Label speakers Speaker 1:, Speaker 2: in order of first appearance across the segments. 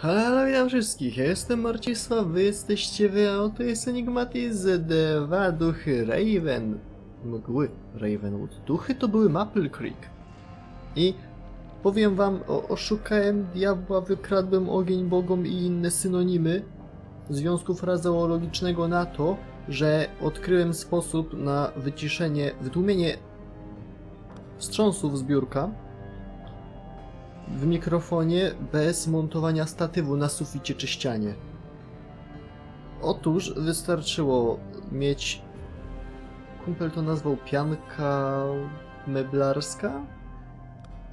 Speaker 1: Halo, halo, witam wszystkich, ja jestem Marcisław, wy jesteście wy, a oto jest Enigmatis dwa duchy Raven... Mgły Ravenwood. Duchy to były Maple Creek. I powiem wam, o, oszukałem diabła, wykradłem ogień bogom i inne synonimy związku frazeologicznego na to, że odkryłem sposób na wyciszenie, wytłumienie wstrząsów zbiórka w mikrofonie bez montowania statywu na suficie czy ścianie. Otóż wystarczyło mieć. Kumpel to nazwał pianka meblarska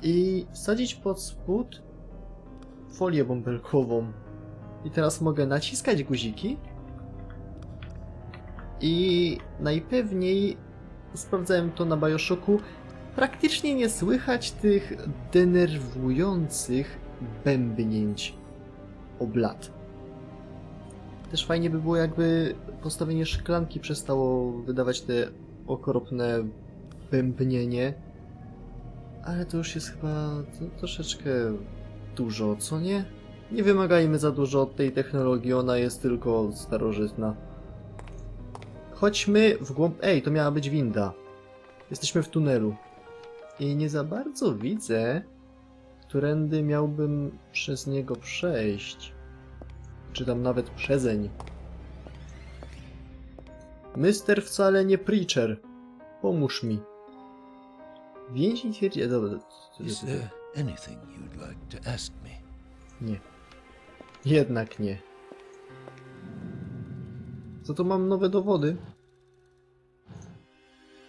Speaker 1: i wsadzić pod spód folię bąbelkową. I teraz mogę naciskać guziki i najpewniej sprawdzałem to na Bioshocku praktycznie nie słychać tych denerwujących bębnięć oblat. Też fajnie by było, jakby postawienie szklanki przestało wydawać te okropne bębnienie. Ale to już jest chyba troszeczkę dużo, co nie? Nie wymagajmy za dużo od tej technologii, ona jest tylko starożytna. Chodźmy w głąb... Ej, to miała być winda. Jesteśmy w tunelu. I nie za bardzo widzę, którędy miałbym przez niego przejść. Czy tam nawet przezeń. Mister wcale nie preacher. Pomóż mi. Więzień twierdzi... e, Dobra.
Speaker 2: Is there anything you'd like to ask me?
Speaker 1: Nie. Jednak nie. Co to mam nowe dowody?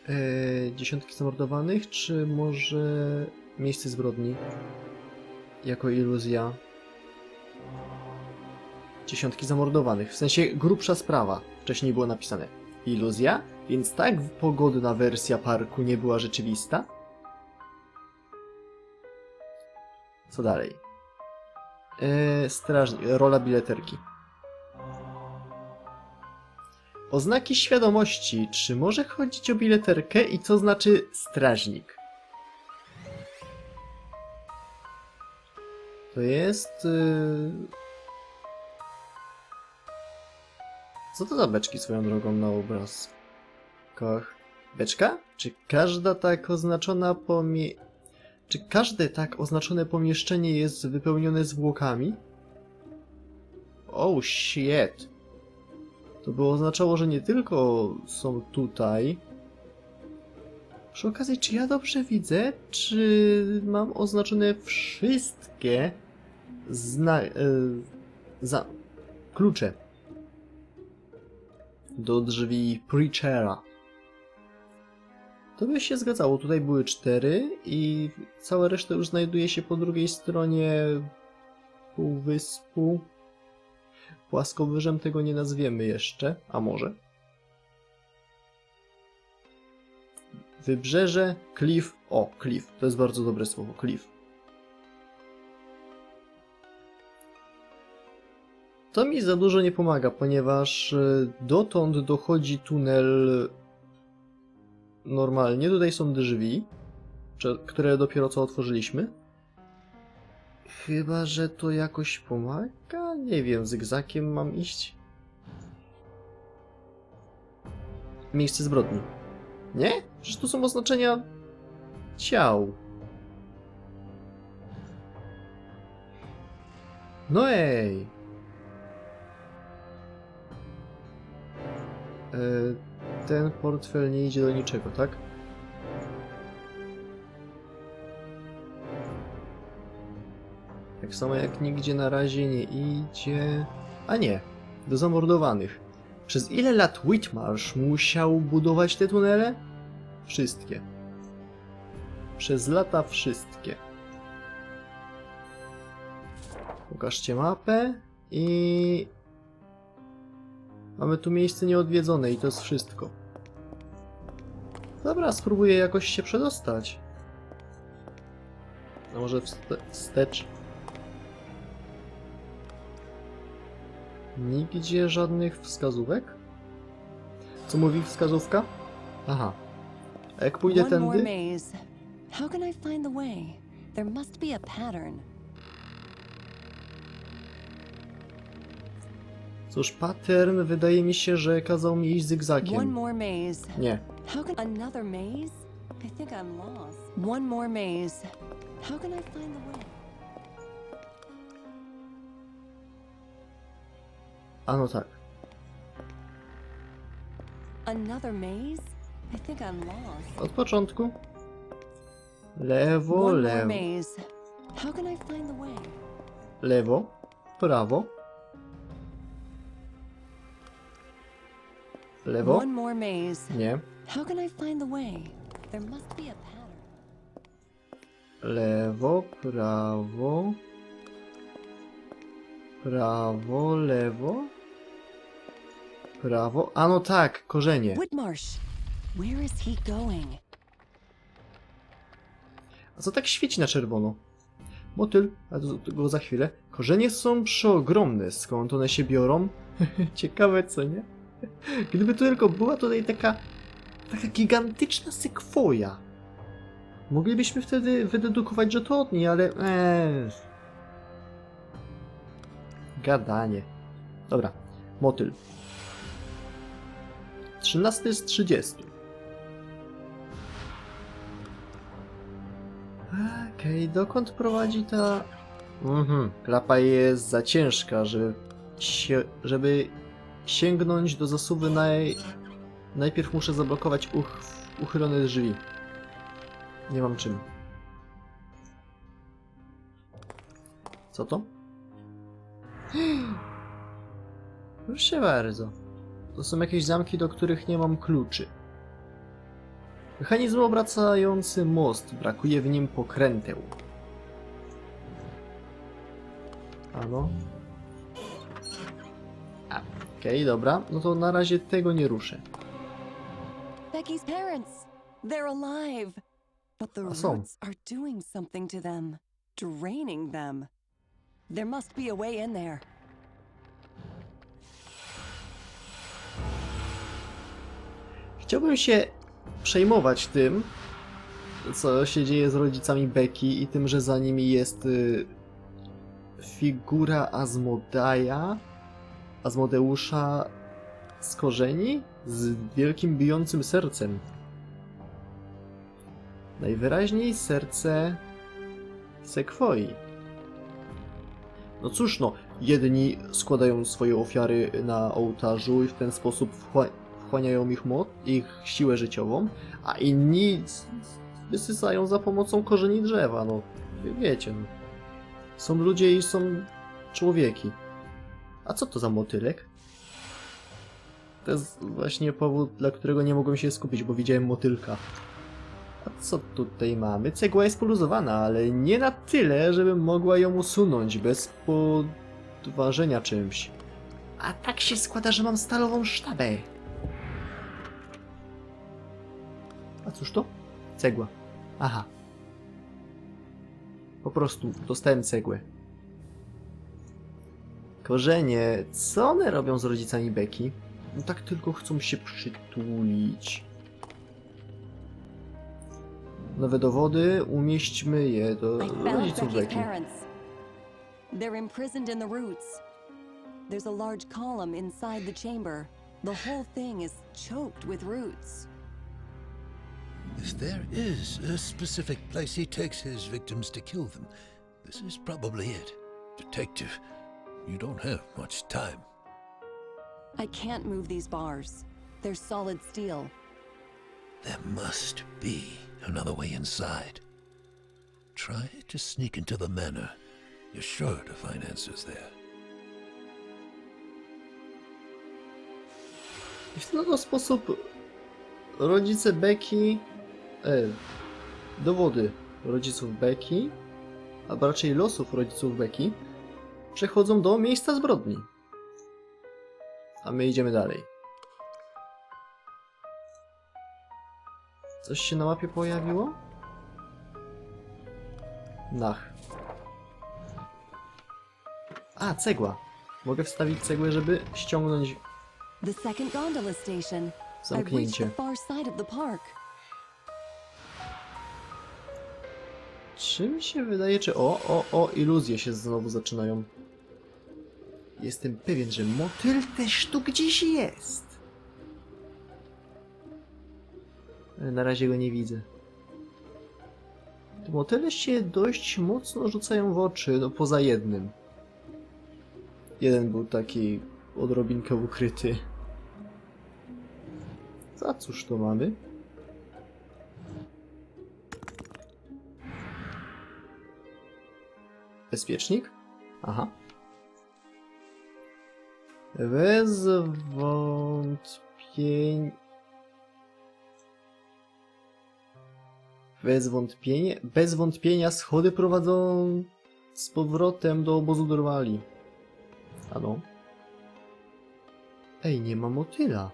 Speaker 1: Eee, dziesiątki zamordowanych, czy może miejsce zbrodni? Jako iluzja. Dziesiątki zamordowanych. W sensie grubsza sprawa. Wcześniej było napisane. Iluzja? Więc tak pogodna wersja parku nie była rzeczywista? Co dalej? Eee, strażnik, rola bileterki. Oznaki świadomości. Czy może chodzić o bileterkę i co znaczy strażnik? To jest. Yy... Co to za beczki swoją drogą na obrazkach? Beczka? Czy każda tak oznaczona pomie... Czy każde tak oznaczone pomieszczenie jest wypełnione zwłokami? Oh shit. To by oznaczało, że nie tylko są tutaj. Przy okazji, czy ja dobrze widzę? Czy mam oznaczone wszystkie zna... E, za... klucze do drzwi Preachera? To by się zgadzało. Tutaj były cztery i cała reszta już znajduje się po drugiej stronie półwyspu. Płaskowyżem tego nie nazwiemy jeszcze, a może? Wybrzeże, cliff. O, cliff. To jest bardzo dobre słowo, cliff. To mi za dużo nie pomaga, ponieważ y, dotąd dochodzi tunel normalnie. Tutaj są drzwi, które dopiero co otworzyliśmy. Chyba, że to jakoś pomaga? Nie wiem, zygzakiem mam iść? Miejsce zbrodni. Nie? Przecież tu są oznaczenia ciał. No ej! E, ten portfel nie idzie do niczego, tak? Tak samo jak nigdzie na razie nie idzie. A nie, do zamordowanych. Przez ile lat Whitmarsh musiał budować te tunele? Wszystkie. Przez lata wszystkie. Pokażcie mapę i. Mamy tu miejsce nieodwiedzone i to jest wszystko. Dobra, spróbuję jakoś się przedostać. A może wste- wstecz? Nigdzie żadnych wskazówek? Co mówi wskazówka? Aha. A jak pójdę
Speaker 3: One
Speaker 1: tędy?
Speaker 3: How can I find the way? There must be a pattern.
Speaker 1: Cóż, pattern wydaje mi się, że kazał mi iść
Speaker 3: One
Speaker 1: zygzakiem.
Speaker 3: more maze.
Speaker 1: Nie.
Speaker 3: How can another maze? I think I'm lost. One more maze. How can I find the way?
Speaker 1: A no tak.
Speaker 3: Another maze? I think I'm lost.
Speaker 1: Od początku. Lewo,
Speaker 3: One more
Speaker 1: lewo,
Speaker 3: maze. How can I find the way?
Speaker 1: lewo, prawo. Lewo?
Speaker 3: One more maze.
Speaker 1: Nie.
Speaker 3: How can I find the way? There must be a pattern.
Speaker 1: Lewo, prawo. Prawo, lewo. Prawo. A no tak, korzenie.
Speaker 3: Whitmarsh, where is he going?
Speaker 1: A co tak świeci na czerwono? Motyl, a do tego za chwilę. Korzenie są przeogromne. Skąd one się biorą? Ciekawe, co nie? Gdyby tu tylko była tutaj taka, taka gigantyczna sekwoja. Moglibyśmy wtedy wydedukować, że to od niej, ale... Eee. Gadanie. Dobra, motyl. 13 z 30. Okej, dokąd prowadzi ta... Mhm, klapa jest za ciężka, żeby, się, żeby sięgnąć do zasuwy naj... Najpierw muszę zablokować uch... uchylone drzwi. Nie mam czym. Co to? Proszę bardzo. To są jakieś zamki, do których nie mam kluczy. Mechanizm obracający most. Brakuje w nim pokręteł. Ano. A, okej, dobra. No to na razie tego nie ruszę.
Speaker 3: Becky's parents. They're alive. But the roots are doing something to them, draining them. There must be a way in there.
Speaker 1: Chciałbym się przejmować tym, co się dzieje z rodzicami Becky i tym, że za nimi jest y, figura Azmodaja, Azmodeusza z korzeni, z wielkim bijącym sercem. Najwyraźniej serce Sekwoi. No cóż no, jedni składają swoje ofiary na ołtarzu i w ten sposób wchła- wchłaniają ich moc, ich siłę życiową, a inni wysysają za pomocą korzeni drzewa, no wie- wiecie. No. Są ludzie i są człowieki. A co to za motylek? To jest właśnie powód, dla którego nie mogłem się skupić, bo widziałem motylka. A co tutaj mamy? Cegła jest poluzowana, ale nie na tyle, żebym mogła ją usunąć bez podważenia czymś. A tak się składa, że mam stalową sztabę. A cóż to? Cegła. Aha. Po prostu dostałem cegłę. Korzenie, co one robią z rodzicami Beki? No tak tylko chcą się przytulić. Nowe dowody, umieśćmy je do rodziców Beki.
Speaker 3: They're imprisoned in the roots. There's a large column inside the chamber. The whole thing is choked with roots.
Speaker 2: If there is a specific place he takes his victims to kill them, this is probably it. Detective, you don't have much time.
Speaker 3: I can't move these bars. They're solid steel.
Speaker 2: There must be another way inside. Try to sneak into the manor. You're sure to find answers there.
Speaker 1: I w ten oto sposób rodzice Beki, e, dowody rodziców Beki, albo raczej losów rodziców Beki, przechodzą do miejsca zbrodni. A my idziemy dalej. Coś się na mapie pojawiło? Nach. A, cegła. Mogę wstawić cegłę, żeby ściągnąć
Speaker 3: The second gondola station.
Speaker 1: Zamknięcie. Czy mi się wydaje, czy o, o, o, iluzje się znowu zaczynają. Jestem pewien, że motyl też tu gdzieś jest. Ale na razie go nie widzę. Te motyle się dość mocno rzucają w oczy, no poza jednym. Jeden był taki odrobinkę ukryty. Za cóż to mamy? Bezpiecznik? Aha. Bez wątpień... Bez wątpienia, bez wątpienia schody prowadzą z powrotem do obozu Dorwali. Ano. Ej, nie ma motyla.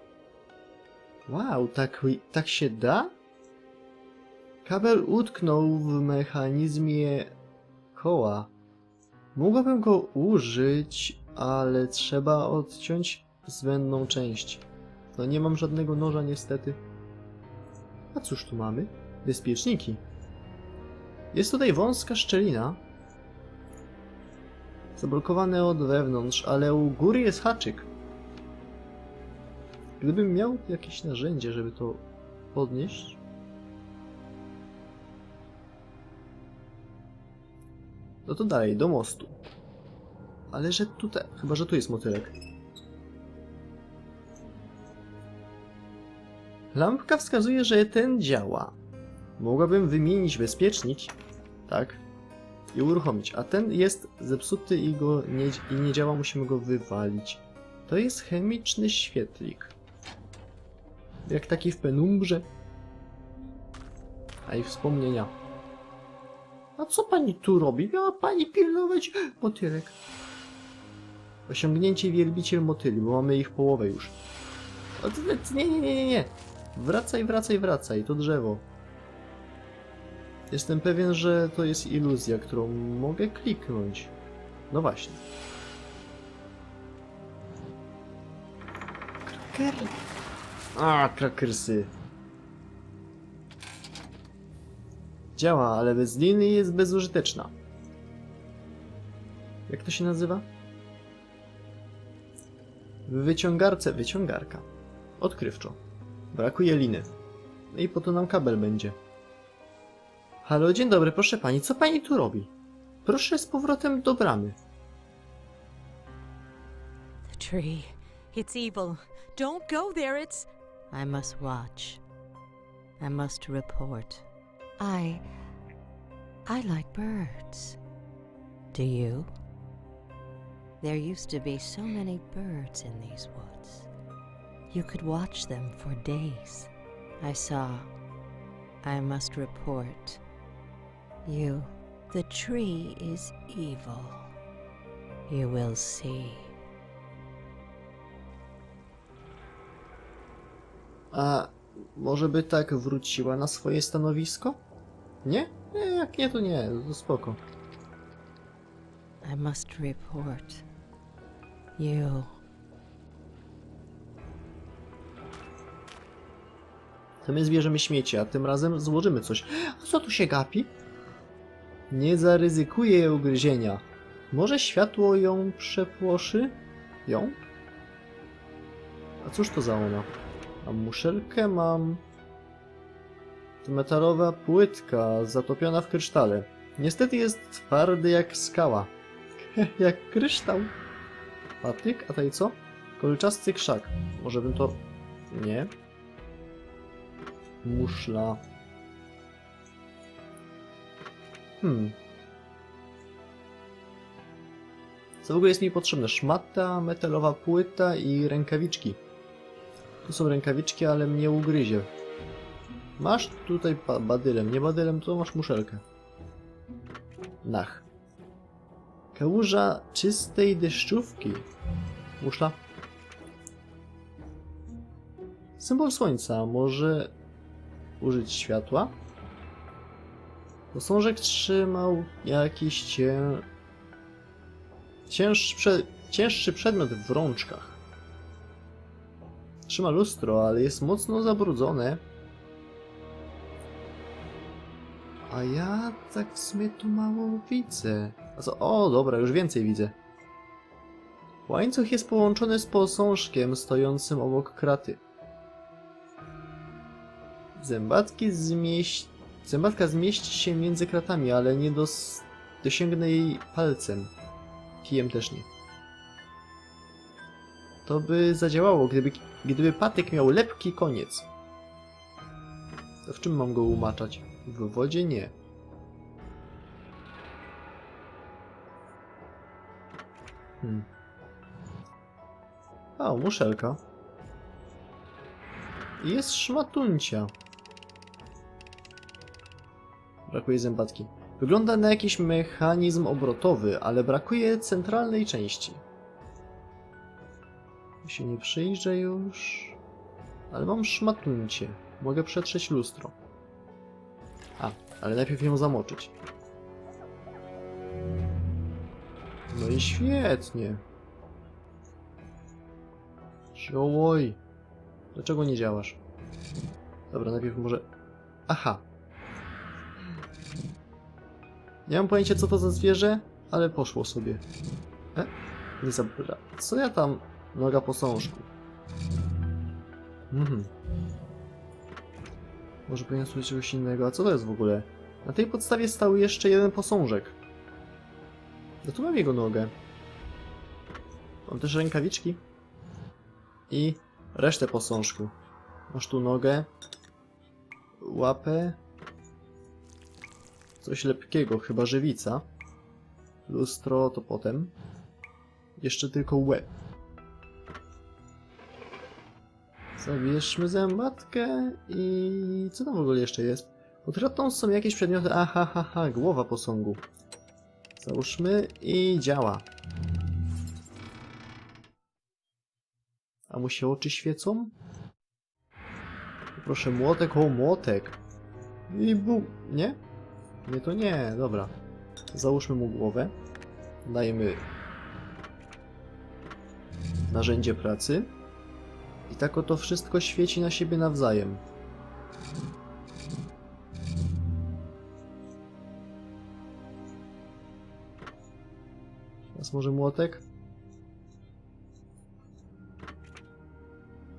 Speaker 1: Wow, tak, tak się da? Kabel utknął w mechanizmie koła. Mogłabym go użyć, ale trzeba odciąć zbędną część. No nie mam żadnego noża niestety. A cóż tu mamy? Bezpieczniki. Jest tutaj wąska szczelina. Zablokowane od wewnątrz, ale u góry jest haczyk. Gdybym miał jakieś narzędzie, żeby to podnieść. No to dalej, do mostu. Ale że tutaj. Chyba, że tu jest motylek. Lampka wskazuje, że ten działa. Mogłabym wymienić bezpiecznik. Tak. I uruchomić. A ten jest zepsuty i go nie, i nie działa, musimy go wywalić. To jest chemiczny świetlik. Jak taki w penumbrze. A i wspomnienia. A co pani tu robi? Miała pani pilnować motylek. Osiągnięcie wielbiciel motyli, bo mamy ich połowę już. Nie, nie, nie, nie, nie. Wracaj, wracaj, wracaj. To drzewo. Jestem pewien, że to jest iluzja, którą mogę kliknąć. No właśnie. Kraker. A, krakersy. Działa, ale bez liny jest bezużyteczna. Jak to się nazywa? W wyciągarce wyciągarka. Odkrywczo. Brakuje liny. No i po to nam kabel będzie. Halo, dzień dobry, proszę pani, co pani tu robi? Proszę z powrotem do bramy.
Speaker 4: The tree. It's evil. Don't go there. It's. I must watch. I must report. I. I like birds. Do you? There used to be so many birds in these woods. You could watch them for days. I saw. I must report. You. The tree is evil. You will see.
Speaker 1: A może by tak wróciła na swoje stanowisko? Nie? Nie, jak nie, to nie, to spoko.
Speaker 4: I must report. You.
Speaker 1: To my zbierzemy śmieci, a tym razem złożymy coś. A co tu się gapi? Nie zaryzykuje ugryzienia. Może światło ją przepłoszy? Ją? A cóż to za ona? Mam muszelkę, mam... To metalowa płytka zatopiona w krysztale. Niestety jest twardy jak skała. jak kryształ. Patyk? A tutaj co? Kolczasty krzak. Może bym to... Nie. Muszla. Hmm. Co w ogóle jest mi potrzebne? Szmata, metalowa płyta i rękawiczki. Tu są rękawiczki, ale mnie ugryzie. Masz tutaj ba badylem, nie badylem, to masz muszelkę. Nach. Kałuża czystej deszczówki. Muszla. Symbol słońca. Może użyć światła? Posążek trzymał jakiś cię... Cięższy, prze... cięższy przedmiot w rączkach. Trzyma lustro, ale jest mocno zabrudzone. A ja tak w sumie tu mało widzę. A co? O, dobra, już więcej widzę. Łańcuch jest połączony z posążkiem stojącym obok kraty. Zębatki zmieść... Zębatka zmieści się między kratami, ale nie dos... dosięgnę jej palcem. Kijem też nie. To by zadziałało, gdyby, gdyby patyk miał lepki koniec. To w czym mam go umaczać? W wodzie nie. Hmm. O, muszelka. I Jest szmatuncia. Brakuje zębatki. Wygląda na jakiś mechanizm obrotowy, ale brakuje centralnej części. Tu się nie przyjrzę już. Ale mam szmatuncie. Mogę przetrzeć lustro. A, ale najpierw ją zamoczyć. No i świetnie. Ciołoj. Dlaczego nie działasz? Dobra, najpierw może... Aha. Nie mam pojęcia co to za zwierzę, ale poszło sobie. E? Nie zabra. Co ja tam... Noga posążku. Mhm. Może powinien służyć czegoś innego. A co to jest w ogóle? Na tej podstawie stał jeszcze jeden posążek. No tu mam jego nogę. Mam też rękawiczki. I resztę posążku. Masz tu nogę. Łapę. Coś lepkiego, chyba żywica. Lustro to potem. Jeszcze tylko łeb. Zabierzmy zębatkę i... Co tam w ogóle jeszcze jest? Pod są jakieś przedmioty... Aha, ha, ha, głowa posągu. Załóżmy i działa. A mu się oczy świecą? Proszę, młotek, o młotek. I bu... Nie? Nie, to nie, dobra. Załóżmy mu głowę. Dajemy narzędzie pracy. I tak oto wszystko świeci na siebie nawzajem. Teraz może młotek?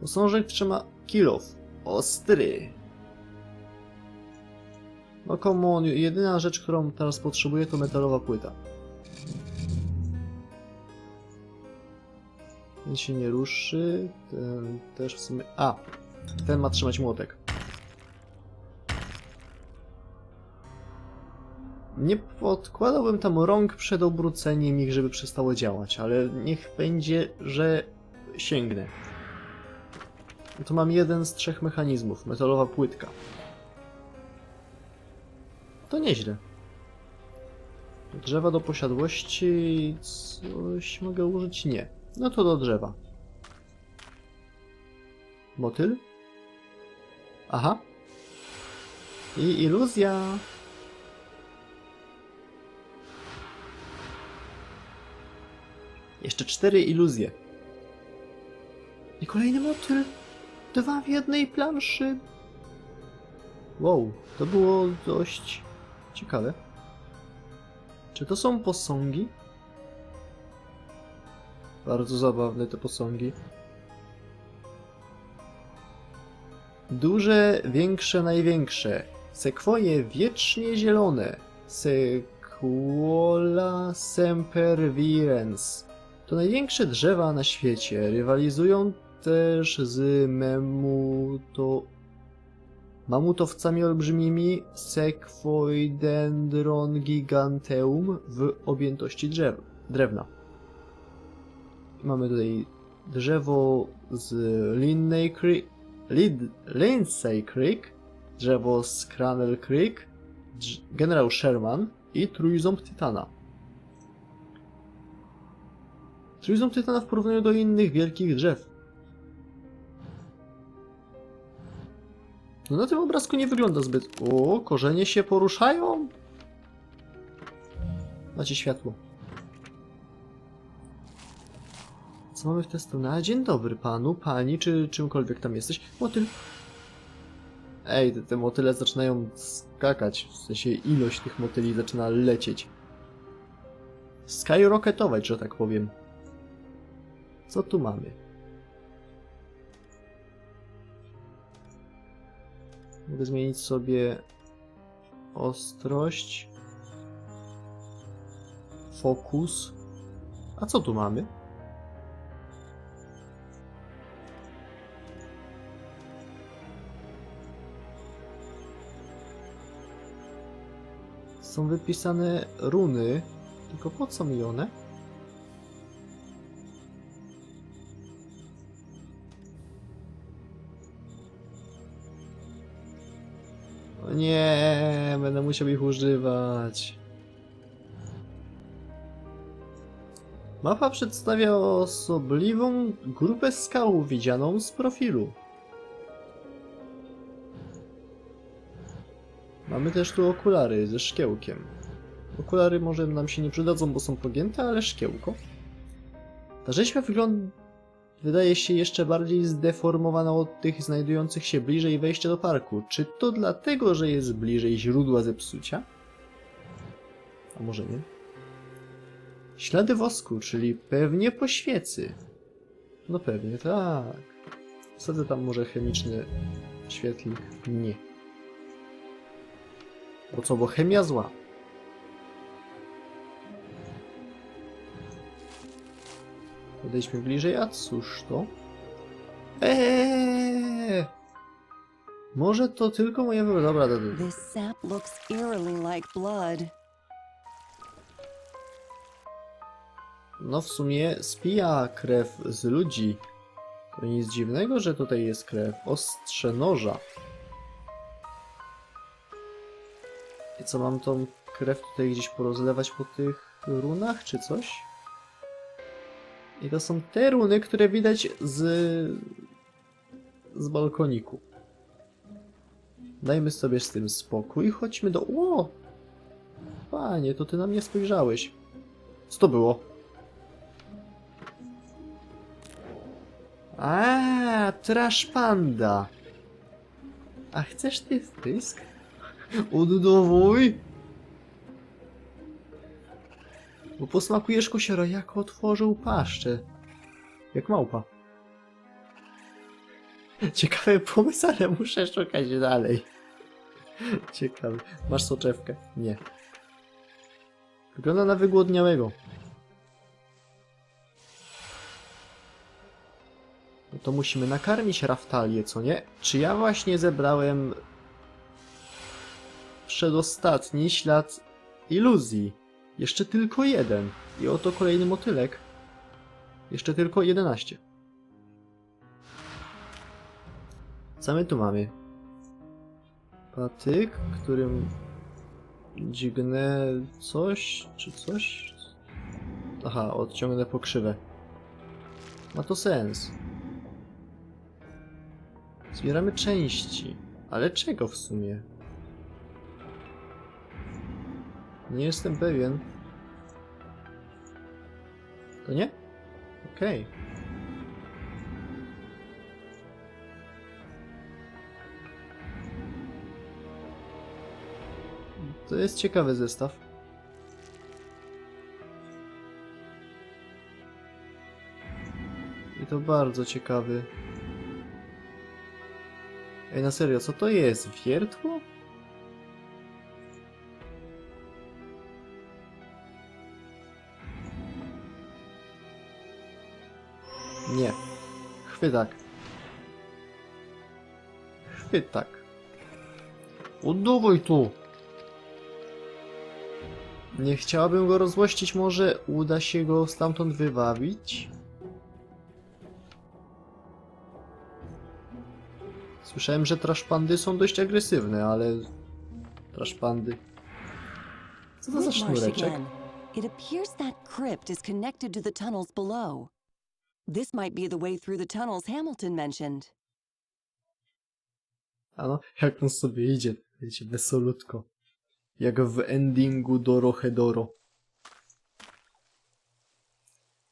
Speaker 1: Posążek trzyma kilof. Ostry. No come on, jedyna rzecz, którą teraz potrzebuję to metalowa płyta. Ten się nie ruszy, ten też w sumie... A! Ten ma trzymać młotek. Nie podkładałbym tam rąk przed obróceniem ich, żeby przestało działać, ale niech będzie, że sięgnę. Tu mam jeden z trzech mechanizmów, metalowa płytka. To nieźle. Drzewa do posiadłości... Coś mogę użyć? Nie. No to do drzewa. Motyl? Aha. I iluzja. Jeszcze cztery iluzje. I kolejny motyl. Dwa w jednej planszy. Wow, to było dość ciekawe. Czy to są posągi? Bardzo zabawne te posągi. Duże, większe, największe. Sekwoje wiecznie zielone. Sequoia sempervirens. To największe drzewa na świecie. Rywalizują też z memuto... mamutowcami olbrzymimi Sequoidendron giganteum w objętości drzew, drewna. Mamy tutaj drzewo z Linney Creek, Lid, Lindsay Creek, drzewo z Cranel Creek, generał Sherman i trójząb Tytana. Trójząb Tytana w porównaniu do innych wielkich drzew. No na tym obrazku nie wygląda zbyt... O, korzenie się poruszają? Macie światło. Mamy w tę stronę? Dzień dobry panu, pani, czy czymkolwiek tam jesteś. Motyl. Ej, te, te motyle zaczynają skakać, w sensie ilość tych motyli zaczyna lecieć. Skyrocketować, że tak powiem. Co tu mamy? Mogę zmienić sobie ostrość, fokus. A co tu mamy? Są wypisane runy, tylko po co mi one? O nie, będę musiał ich używać. Mapa przedstawia osobliwą grupę skał widzianą z profilu. Mamy też tu okulary ze szkiełkiem. Okulary może nam się nie przydadzą, bo są pogięte, ale szkiełko. Ta rzeźba wygląda... wydaje się jeszcze bardziej zdeformowana od tych znajdujących się bliżej wejścia do parku. Czy to dlatego, że jest bliżej źródła zepsucia? A może nie? Ślady wosku, czyli pewnie po świecy. No pewnie tak. Wsadzę tam może chemiczny świetlik. Nie. Bo co, bo chemia zła. Podejdźmy bliżej, a cóż to? Eee! Może to tylko moje... wy- Dobra, dobra.
Speaker 3: This sap looks eerily like blood.
Speaker 1: No w sumie spija krew z ludzi. To nic dziwnego, że tutaj jest krew. Ostrze noża. Co, mam tą krew tutaj gdzieś porozlewać po tych runach, czy coś? I to są te runy, które widać z... z balkoniku. Dajmy sobie z tym spokój. Chodźmy do... O! Panie, to ty na mnie spojrzałeś. Co to było? A, trash panda. A chcesz ty wpysk? Oddawaj! Bo posmakujesz kosiora, jak otworzył paszczę. Jak małpa. Ciekawy pomysł, ale muszę szukać dalej. Ciekawy. Masz soczewkę? Nie. Wygląda na wygłodniałego. No to musimy nakarmić Raftalię, co nie? Czy ja właśnie zebrałem przedostatni ślad iluzji? Jeszcze tylko jeden. I oto kolejny motylek. Jeszcze tylko 11. Co my tu mamy? Patyk, którym dźgnę coś, czy coś? Aha, odciągnę pokrzywę. Ma to sens. Zbieramy części. Ale czego w sumie? Nie jestem pewien. To nie? Okej. To jest ciekawy zestaw. I to bardzo ciekawy. Ej, na serio, co to jest? Wiertło? Chwytak. Chwytak. Oddawaj tu! Nie chciałabym go rozłościć, może uda się go stamtąd wywabić? Słyszałem, że traszpandy są dość agresywne, ale... Traszpandy... Co to za sznureczek?
Speaker 3: It appears that crypt is connected to the tunnels below. This might be the way through the tunnels Hamilton mentioned.
Speaker 1: A no, jak on sobie idzie, wiecie, wesolutko. Jak w endingu Dorohedoro.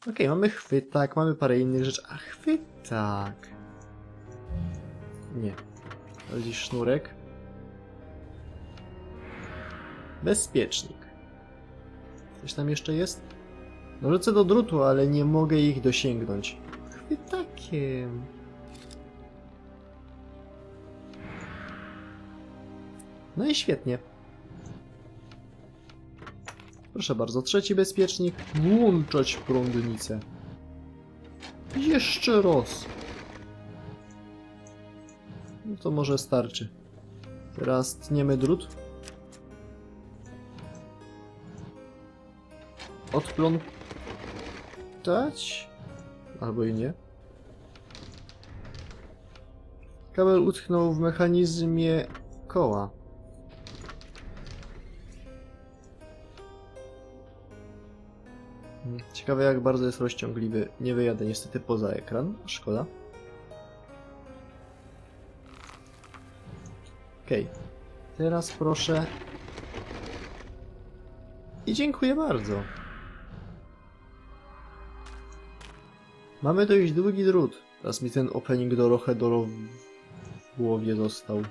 Speaker 1: Okej, mamy chwytak, mamy parę innych rzeczy. A chwytak! Nie. Gdzieś sznurek. Bezpiecznik. Coś tam jeszcze jest? Wrócę do drutu, ale nie mogę ich dosięgnąć. Chwytakiem. No i świetnie. Proszę bardzo, trzeci bezpiecznik. Włączać prądnicę. Jeszcze raz. No to może starczy. Teraz tniemy drut. Odplątać? Albo i nie. Kabel utknął w mechanizmie koła. Hmm, Ciekawe jak bardzo jest rozciągliwy. Nie wyjadę niestety poza ekran. Szkoda. Okej. Teraz proszę. I dziękuję bardzo. Mamy dość długi drut. Teraz mi ten opening do Rohedoro w głowie został.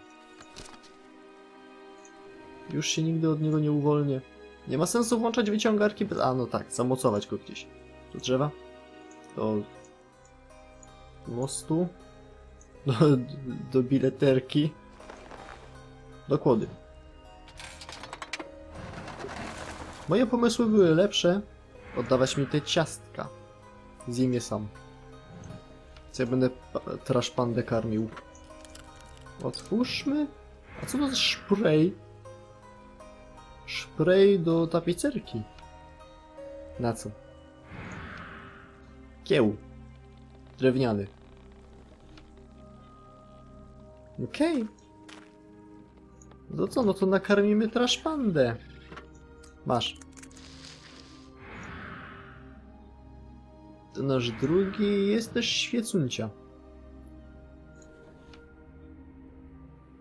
Speaker 1: Już się nigdy od niego nie uwolnię. Nie ma sensu włączać wyciągarki bez... A no tak, zamocować go gdzieś. Do drzewa? Do... mostu? Do, do bileterki? Do kłody. Moje pomysły były lepsze. Oddawać mi te ciastka. Zjem je sam. Co ja będę trash pandę karmił. Otwórzmy. A co to za spray? Spray do tapicerki. Na co? Kieł. Drewniany. Okej. No co, no to nakarmimy trash pandę. Masz. Nasz drugi jest też świecuncia.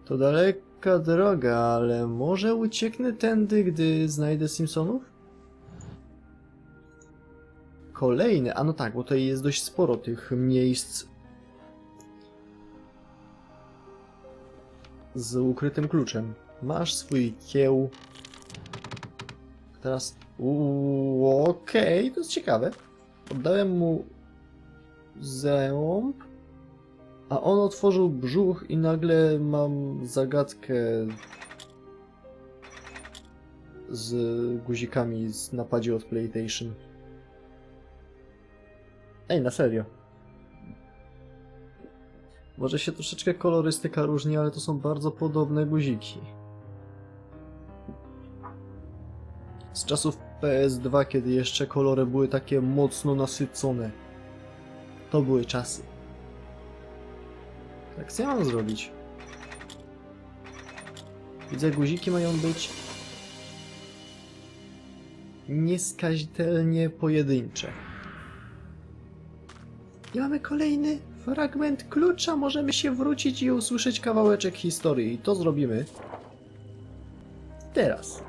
Speaker 1: To daleka droga, ale może ucieknę tędy, gdy znajdę Simpsonów? Kolejny, a no tak, bo tutaj jest dość sporo tych miejsc z ukrytym kluczem. Masz swój kieł. Teraz. Okej, to jest ciekawe. Oddałem mu zęb, a on otworzył brzuch i nagle mam zagadkę z guzikami z napadzie od PlayStation. Ej, na serio. Może się troszeczkę kolorystyka różni, ale to są bardzo podobne guziki. Z czasów PS2, kiedy jeszcze kolory były takie mocno nasycone. To były czasy. Tak, co ja mam zrobić? Widzę, guziki mają być nieskazitelnie pojedyncze. I mamy kolejny fragment klucza. Możemy się wrócić i usłyszeć kawałeczek historii. I to zrobimy teraz.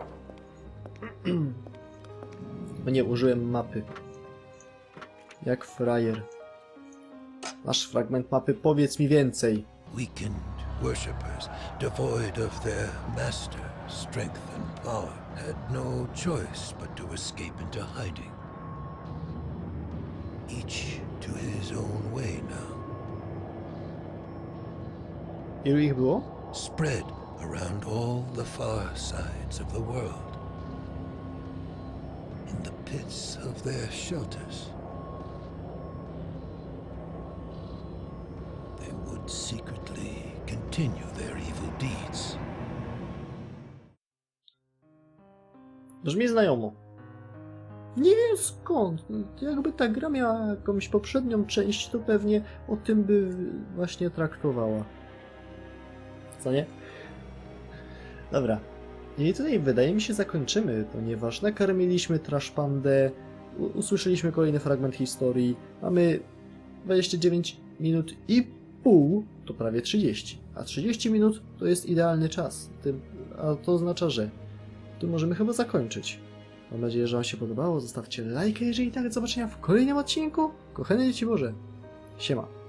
Speaker 1: Bo nie użyłem mapy. Jak frajer. Masz fragment mapy, powiedz mi więcej.
Speaker 2: Weakened worshippers, devoid of their master, strength and power, had no choice but to escape into hiding. Each to his own way now,
Speaker 1: Ilu ich było?
Speaker 2: spread around all the far sides of the world. In the pits of their shelters, they would secretly continue their evil deeds.
Speaker 1: Brzmi znajomo. Nie wiem skąd. Jakby ta gra miała jakąś poprzednią część, to pewnie o tym by właśnie traktowała. Co nie? Dobra. I tutaj wydaje mi się zakończymy, ponieważ nakarmiliśmy Trash Pandę, u- usłyszeliśmy kolejny fragment historii, mamy 29 minut i pół, to prawie 30. A 30 minut to jest idealny czas. A to oznacza, że tu możemy chyba zakończyć. Mam nadzieję, że Wam się podobało. Zostawcie lajka, jeżeli tak. Do zobaczenia w kolejnym odcinku. Kochane dzieci Boże. Siema.